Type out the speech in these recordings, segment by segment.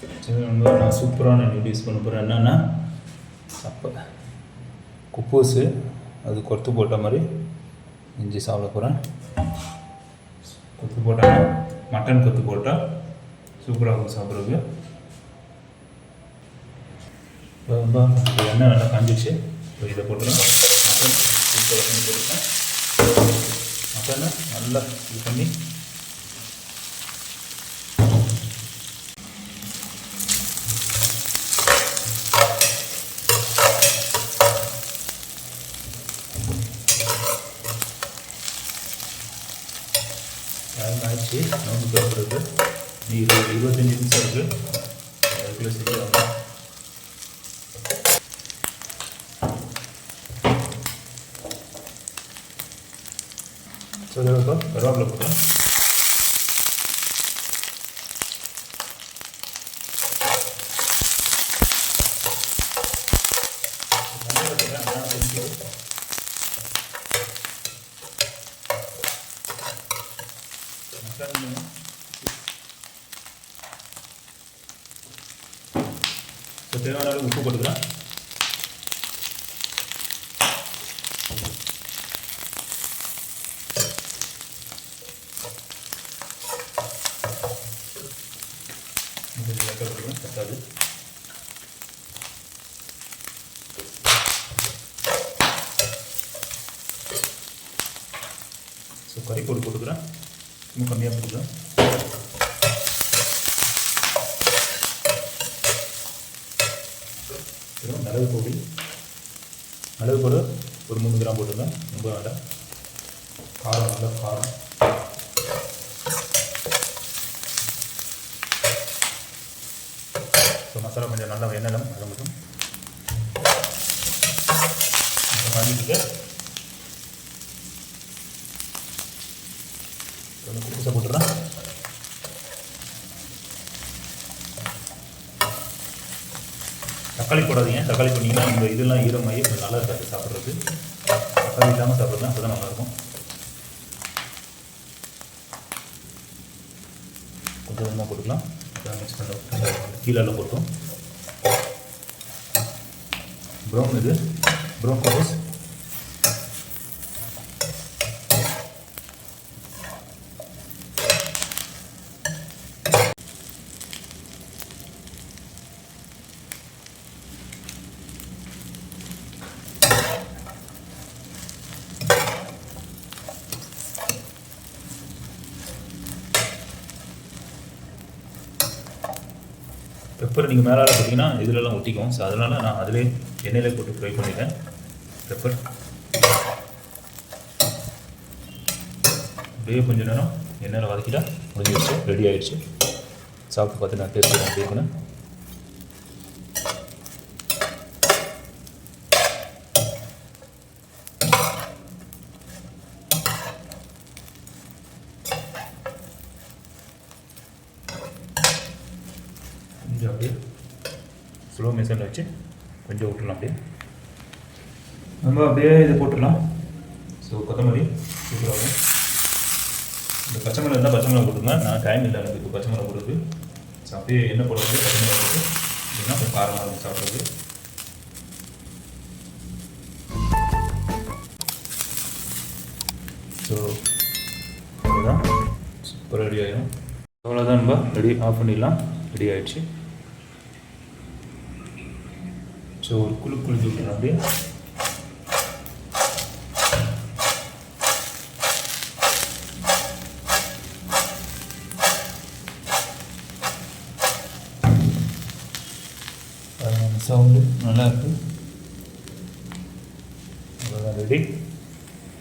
சரி நான் சூப்பரான நூடில்ஸ் பண்ண போகிறேன் என்னென்னா அப்போ குப்பூஸு அது கொத்து போட்ட மாதிரி இஞ்சி சாப்பிட போகிறேன் கொத்து போட்டால் மட்டன் கொத்து போட்டால் சூப்பராக இருக்கும் சாப்பிட்றதுக்கு. இப்போ வந்து இப்போ எண்ணெய் நல்லா காஞ்சிச்சு இப்போ இதை போட்டுருவேன் மட்டன் சூப்பராக பண்ணி போட்டுருக்கேன் மட்டனை நல்லா இது பண்ணி டைம் ஆயிடுச்சு நோம்பு பேசுறது. நீ இருபது இருபத்தஞ்சி நிமிஷம் இருக்குது? Thank you. சரி இப்போ கருவேப்பிலை போட்டுறேன் தேவையான அளவு உப்பு போட்டுக்கிறேன் இது ஸோ கறி பொடி போட்டுக்கிறேன். இன்னும் கம்மியாக போட்டுக்கிறேன் மிளகு பொடி. மிளகு பொடி ஒரு மூணு கிராம் போட்டுருந்தேன் ரொம்ப வேண்டாம். காரம் நல்லா காரம். ஸோ மசாலா கொஞ்சம் நல்லா எண்ணெய் அதை மட்டும். பண்ணிட்டு கொஞ்சம் குப்பை போட்டுறேன் தக்காளி போடாதீங்க. தக்காளி போட்டிங்கன்னா இந்த இதெல்லாம் ஈரமாகி கொஞ்சம் நல்லா இருக்காது சாப்பிட்றது தக்காளி இல்லாமல் சாப்பிட்றது அப்போ தான் நல்லாயிருக்கும். கொஞ்சம் கொஞ்சமாக போட்டுக்கலாம். மிக்ஸ் பண்ண கீழெல்லாம் போட்டோம். ப்ரௌன் இது. ப்ரௌன் கலர்ஸ் பெப்பர் நீங்கள் மேலே பார்த்தீங்கன்னா இதிலலாம் ஒட்டிக்கும். ஸோ அதனால் நான் அதிலே எண்ணெயிலே போட்டு ஃப்ரை பண்ணிட்டேன் பெப்பர் அப்படியே கொஞ்ச நேரம் எண்ணெயில் வதக்கிட்டால் முடிஞ்சிடுச்சு ரெடி ஆகிடுச்சு சாப்பிட்டு பார்த்து நான் டேஸ்ட் எப்படி இருக்குன்னு கொஞ்சம் அப்படியே ஸ்லோ மிஷனில் வச்சு கொஞ்சம் விட்டுடலாம் அப்படியே. நம்ம அப்படியே இதை போட்டுடலாம். ஸோ கொத்தமல்லி சூப்பராக இந்த பச்சை மிளகா இருந்தால் பச்சை மிளகா போட்டுங்க நான் டைம் இல்லை எனக்கு இப்போ பச்சை மிளகா போடுறது ஸோ அப்படியே என்ன போடுறது பச்சை மிளகா போட்டு அப்படின்னா கொஞ்சம் காரமாக இருக்கும் சாப்பிட்றது ஸோ அவ்வளோதான் சூப்பராக ரெடி ஆகிடும் அவ்வளோதான் நம்ம ரெடி ஆஃப் பண்ணிடலாம். ரெடி ஆகிடுச்சு ஸோ ஒரு குழு குளிச்சு விட்டுறேன் அப்படியே. சவுண்டு நல்லா இருக்கு. அவ்வளோதான் ரெடி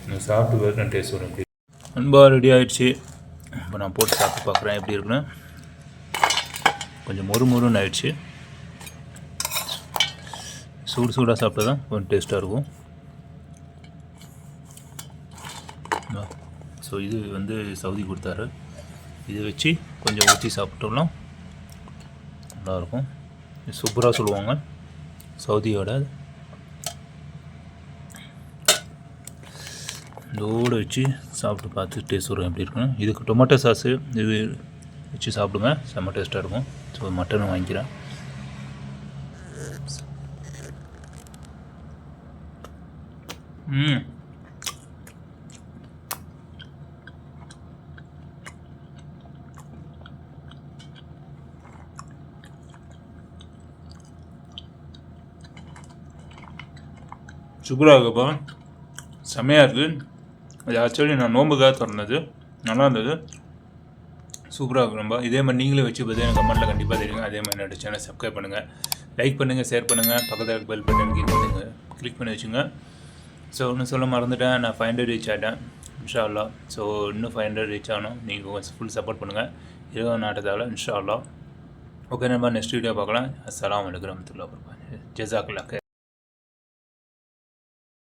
நான் சாப்பிட்டு வேறு டேஸ்ட் வரும் எப்படி அன்பா ரெடி ஆயிடுச்சு. இப்போ நான் போட்டு சாப்பிட்டு பார்க்குறேன் எப்படி இருக்குன்னு. கொஞ்சம் மொறு மொறுன்னு ஆயிடுச்சு. சூடு சூடாக சாப்பிட்டா தான் கொஞ்சம் டேஸ்ட்டாக இருக்கும். ஸோ இது வந்து சவுதி கொடுத்தாரு. இதை வச்சு கொஞ்சம் ஊற்றி சாப்பிட்டோம்னா நல்லாயிருக்கும். சூப்பராக சொல்லுவாங்க சவுதியோட. இதோடு வச்சு சாப்பிட்டு பார்த்து டேஸ்ட் வரும் எப்படி இருக்குன்னு இதுக்கு டொமேட்டோ சாஸு இது வச்சு சாப்பிடுங்க செம்ம டேஸ்ட்டாக இருக்கும். ஸோ மட்டன் வாங்கிக்கிறேன். ம். சூப்பராக இருக்குப்பா செம்மையாக இருக்குது அது ஆக்சுவலி நான் நோம்புக்காக திறந்தது. நல்லா இருந்தது. சூப்பராக இருக்கும் ரொம்ப. இதே மாதிரி நீங்களே வச்சு பார்த்து எனக்கு கமெண்ட்டில் கண்டிப்பாக தெரியுங்க. அதே மாதிரி என்னோட சேனல் சப்ஸ்கிரைப் பண்ணுங்கள் லைக் பண்ணுங்கள் ஷேர் பண்ணுங்கள் பக்கத்தில் பெல் பட்டன் கிளிக் பண்ணுங்கள் கிளிக் பண்ணி வச்சுங்க. ஸோ இன்னும் சொல்ல மறந்துட்டேன். நான் ஃபைவ் ஹண்ட்ரட் ரீச் ஆகிட்டேன் இன்ஷா அல்லா ஸோ இன்னும் ஃபைவ் ஹண்ட்ரட் ரீச் ஆகணும். நீங்கள் கொஞ்சம் ஃபுல் சப்போர்ட் பண்ணுங்கள் இருபது நாட்டத்தால் இன்ஷா அல்லா ஓகே நம்ம நெக்ஸ்ட் வீடியோ பார்க்கலாம். அஸ்லாம் அலைக்கும் ரமத்துல்லா வபரகாத்துஹு.